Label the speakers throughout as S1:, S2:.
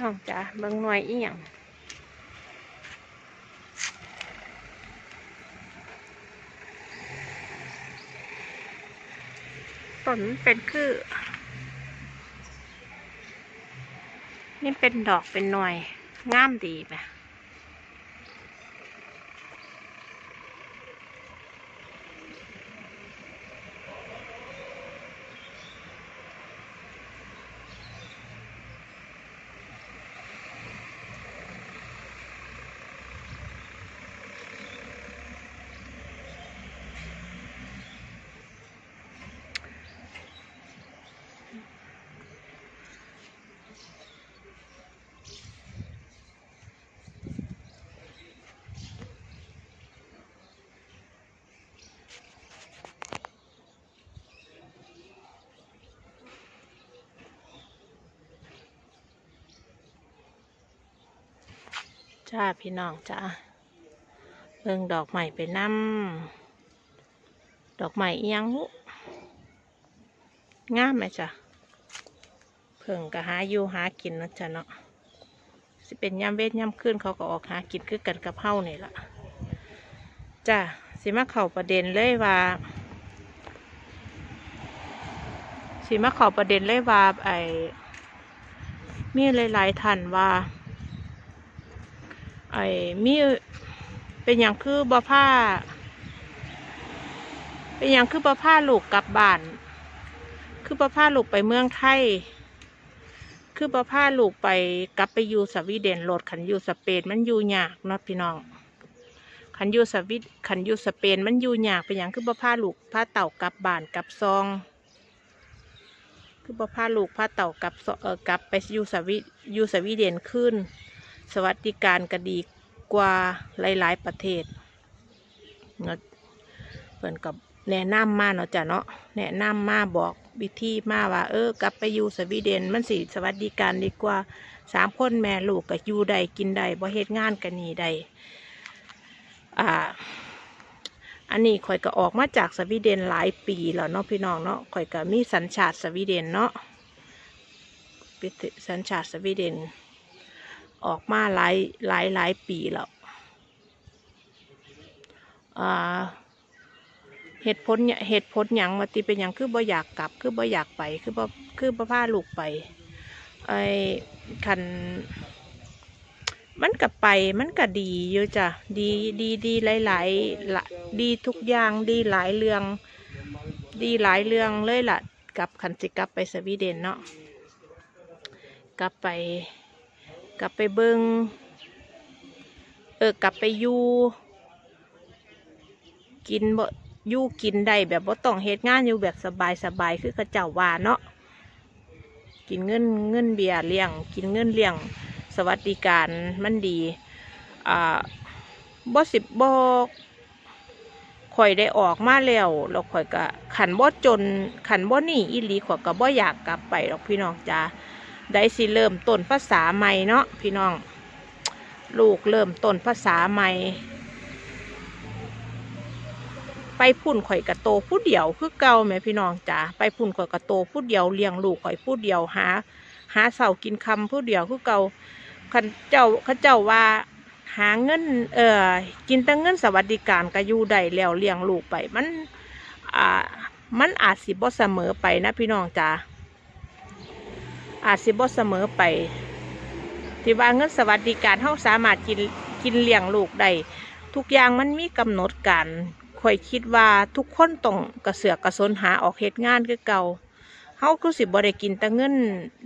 S1: น้องจ๋าเบิ่งหน่วยอียงต้นเป็นคือ นี่เป็นดอกเป็นหน่วยงามดีไหม จ้าพี่น้องจ้าเบิ่งดอกใหม่ไปนำดอกใหม่อียังหุงามไหมจ้ะเพิ่งก็หาอยู่หากินนะจ๊ะเนาะสิเป็นยามเวทยามขึ้นเขาก็ออกหากินคือกันกับเฮานี่ละจ้าสิมาเข้าประเด็นเลยว่าสิมาเข้าประเด็นเลยว่าไอ้มีหลายๆท่านว่า ไอ้มีเป็นอย่างคือบ่ผ้า เป็นอย่างคือบ่ผ้าลูกกลับบ้าน คือบ่ผ้าลูกไปเมืองไทย คือบ่ผ้าลูกไปกลับไปอยู่สวีเดนโหลดขันอยู่สเปนมันอยู่ยากเนาะพี่น้องขันอยู่สวิตขันอยู่สเปนมันอยู่ยากเป็นอย่างคือบ่ผ้าลูกผ้าเต่ากลับบ้านกลับซอง คือบ่ผ้าลูกผ้าเต่ากลับซอเออกลับไปอยู่สวิอยู่สวีเดนขึ้น สวัสดิการก็ดีกว่าหลาย ๆ ประเทศเนาะเพิ่นกับแนะนำมาเนาะจ้ะเนาะแนะนำมาบอกวิธีมาว่า เออกลับไปอยู่สวีเดนมันสิสวัสดิการดีกว่าสามคนแม่ลูกก็อยู่ได้กินได้บ่เฮ็ดงานกันนี่ได้อ่าอันนี้ข่อยก็ออกมาจากสวีเดนหลายปีแล้วเนาะพี่น้องเนาะข่อยก็มีสัญชาติสวีเดนเนาะเป็นสัญชาติสวีเดน ออกมาหลายหลายหลายปีแล้วเหตุผลเนี่ยเหตุผลหยังมาติเป็นหยังคือบ่อยากกลับ คือบ่อยากไป คือบ่คือบ่พาลูกไปไอ้คันมันก็ไปมันก็ดีอยู่จ้ะดีดีดีหลายหลายละดีทุกอย่างดีหลายเรื่อง ดีหลายเรื่องเลยล่ะกับคันสิกลับไปสวีเดนเนาะกลับไป กลับไปเบิงเออกลับไปอยู่กินบ่อยู่กินได้แบบบ่ต้องเฮ็ดงานอยู่แบบสบายสบายคือเขาเจ้าว่าเนาะกินเงินเงินเบียร์เลี้ยง กินเงินเลี้ยงสวัสดิการมันดีอ่าบ่สิบบ่ข่อยได้ออกมาแล้วแล้วข่อยก็ขันบ่จนขันบ่หนี้อีหลีข่อยก็บ่อยากกลับไปหรอกพี่น้องจ้า ได้สิเริ่มต้นภาษาใหม่เนาะพี่น้อง ลูกเริ่มต้นภาษาใหม่ ไปพุ่นข่อยกระโตผู้เดียวคือเก่าแหม่พี่น้องจ๋าไปพุ่นข่อยกระโตผู้เดียวเลี้ยงลูกข่อยผู้เดียวหา หาเสากินคำผู้เดียวคือเก่าคันเจ้าเขาเจ้าว่าหาเงินเอ่อกินแต่เงินสวัสดิการก็อยู่ได้แล้วเลี้ยงลูกไปมันอ่ามันอาจสิบ่เสมอไปนะพี่น้องจ๋า อาจสิบ่เสมอไป ที่ว่าเงินสวัสดิการเขาสามารถกินกินเลี้ยงลูกได้ทุกอย่างมันมีกำหนดการข่อยคิดว่าทุกคนต้องกระเสือกกระสนหาออกเหตุงานคือเก่าเฮาคือสิบ่ได้กินแต่เงิน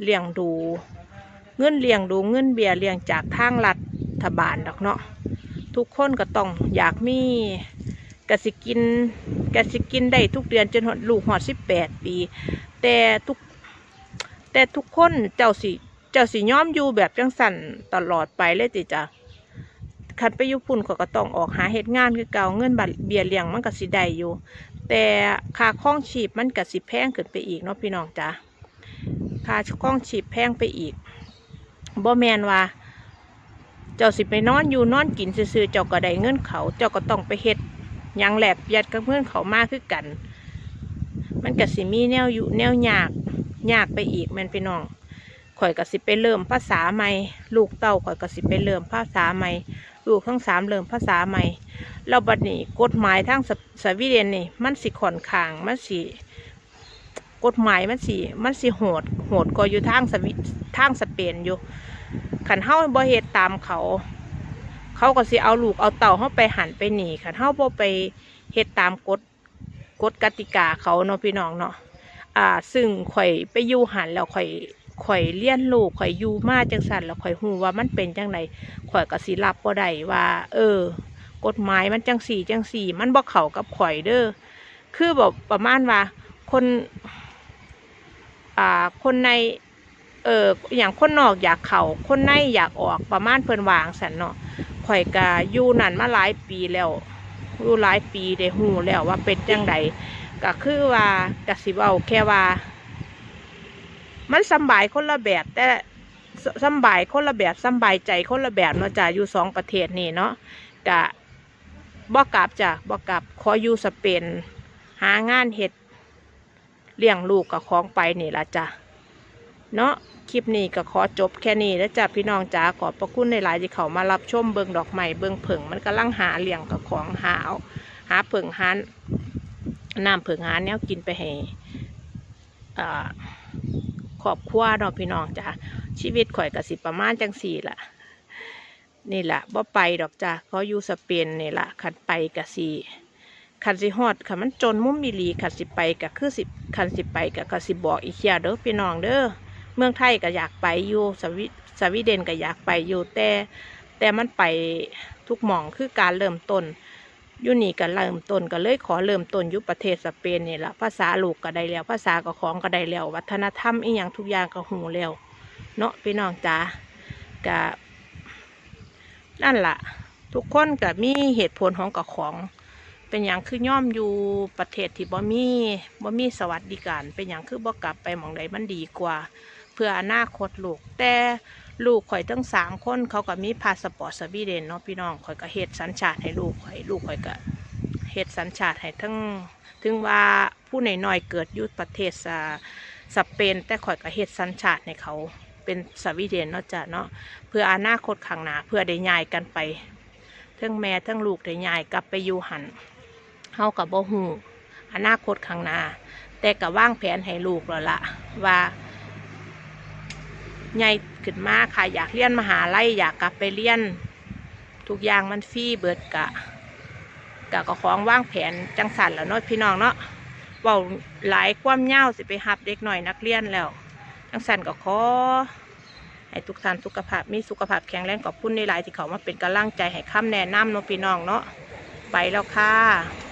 S1: เลี้ยงดู เงินเลี้ยงดูเงินเบียเลี้ยงจากทางรัฐบาลดอกเนาะทุกคนก็ต้องอยากมีกสิกินกสิกินได้ทุกเดือนจนฮอดลูกหอดสิบแปดปี แต่ทุก แต่ทุกคนเจ้าสิเจ้าสิย้อมอยู่แบบจังสันตลอดไปเลยติจ้ะคันไปอยู่พุ่นเขาก็ต้องออกหาเหตุงานคือเก่าเงินบัตรเบียเลี้ยงมันก็สิได้อยู่ แต่ค่าครองชีพมันก็สิแพงขึ้นไปอีกเนาะพี่น้องจ้ะค่าครองชีพแพงไปอีกบ่แมนว่าเจ้าสิไปนอนอยู่นอนกินซื่อๆเจ้าก็ได้เงินเขา เจ้าก็ต้องไปเฮ็ดยังแหลกเปียดกับเพื่อนเขามากคือกัน มันก็สิมีแนวอยู่แนวยาก ยากไปอีกแม่นพี่น้องข่อยก็สิไปเริ่มภาษาใหม่ลูกเต้าข่อยก็สิไปเริ่มภาษาใหม่ลูกทั้งสามเริ่มภาษาใหม่แล้วบัดนี้กฎหมายทางสวีเดนนี่ มันสิค่อนขางมันสิกฎหมายมันสิมันสิโหดโหดกว่าอยู่ทางสวิทางสเปนอยู่ขันเฮาบ่เฮ็ดตามเขา เขาก็สิเอาลูกเอาเต่าเฮาไปหันไปหนีขันเฮาบ่ไปเฮ็ดตามกฎกฎกติกาเขาเนาะพี่น้องเนาะ อ่า ซึ่งข่อยไปอยู่หันแล้วข่อยข่อยเลี้ยนลูกข่อยอยู่มาจังซั่นแล้วข่อยฮู้ว่ามันเป็นจังไดข่อยก็สิรับบ่ได้ว่า เออ กฎหมายมันจังสี่จังสี่ มันบอกเขากับข่อยเด้อคือแบบประมาณว่า คน อ่า คนใน เอออย่างคนนอกอยากเขาคนในอยากออกประมาณเพิ่นวางสันเนาะข่อยกะอยู่นั่นมาหลายปีแล้วอยู่หลายปีได้หูแล้วว่าเป็นจังใด ก็คือว่ากสิเว้าแค่ว่า มันสบายคนละแบบแต่สบายคนละแบบสบายใจคนละแบบเนาะจ้ะอยู่สองประเทศนี่เนาะกะบอกกลับจ้ะบอกกลับขออยู่สเปนหางานเห็ดเลี้ยงลูกกับของไปนี่ละจ้ะเนาะคลิปนี้ก็ขอจบแค่นี้แล้วจ้ะพี่น้องจ๋าขอบพระคุณในหลายที่เขามารับชมเบิงดอกไม้เบิงเผิงมันกำลังหาเลี้ยงกับของหาเอาหาเผิงหา น้ำเผิงหาแนวกินไปให้ขอบครัวเนาะพี่น้องจ้ะชีวิตข่อยกสิประมาณจังสี่ละนี่แหละบ่ไปดอกจ้ะเขาอยู่สเปนนี่แหละขันไปกะสีขันสิฮอดขันมันจนมุมมีลีขันสิไปกะคือสิขันสิไปกะกะสิบอกอีเคียเด้อพี่น้องเด้อเมืองไทยก็อยากไปอยู่สวิสวีเดนก็อยากไปอยู่แต่แต่มันไปทุกหม่องคือการเริ่มต้น อยู่นี่ก็เริ่มต้นก็เลยขอเริ่มต้นอยู่ประเทศสเปนนี่แหละภาษาลูกก็ได้แล้ว ภาษาก็ของก็ได้แล้ว วัฒนธรรมอีหยังทุกอย่างก็หูแล้วเนาะพี่น้องจ้ากะนั่นล่ะ ทุกคนก็มีเหตุผลของกับของเป็นอย่างคือย่อมอยู่ประเทศที่บ่มีบ่มีสวัสดิการ เป็นอย่างคือบ่กลับไปหมองใดมันดีกว่า เพื่ออนาคตลูกแต่ ลูกข่อยทั้งสามคนเขาก็มีพาสปอร์ตสวีเดนเนาะพี่น้องข่อยก็เฮ็ดสัญชาติให้ลูกข่อยลูกข่อยก็เฮ็ดสัญชาติให้ทั้งถึงว่าผู้น้อยๆเกิดอยู่ประเทศสเปน แต่ข่อยก็เฮ็ดสัญชาติให้เขาเป็นสวีเดนเนาะจ้ะเนาะเพื่ออนาคตข้างหน้าเพื่อได้ย้ายกันไปทั้งแม่ทั้งลูกได้ย้ายกลับไปอยู่หันเฮากับบ่ฮู้อนาคตข้างหน้าแต่ก็ว่างแผนให้ลูกแล้วละว่าใหญ่ ขึ้นมาค่ะ อยากเรียนมหาลัยอยากกลับไปเรียน ทุกอย่างมันฟรีเบิดกะกะก็ของว่างแผนจังสันแล้วเนาะพี่น้องเนาะเว้าหลายความยาสิไปหับเด็กหน่อยนักเรียนแล้วจังสันก็ขอให้ทุกท่านสุขภาพมีสุขภาพแข็งแรงขอบคุณในหลายที่เขามาเป็นกำลังใจให้คำแนะนำเนาะพี่น้องเนาะไปแล้วค่ะ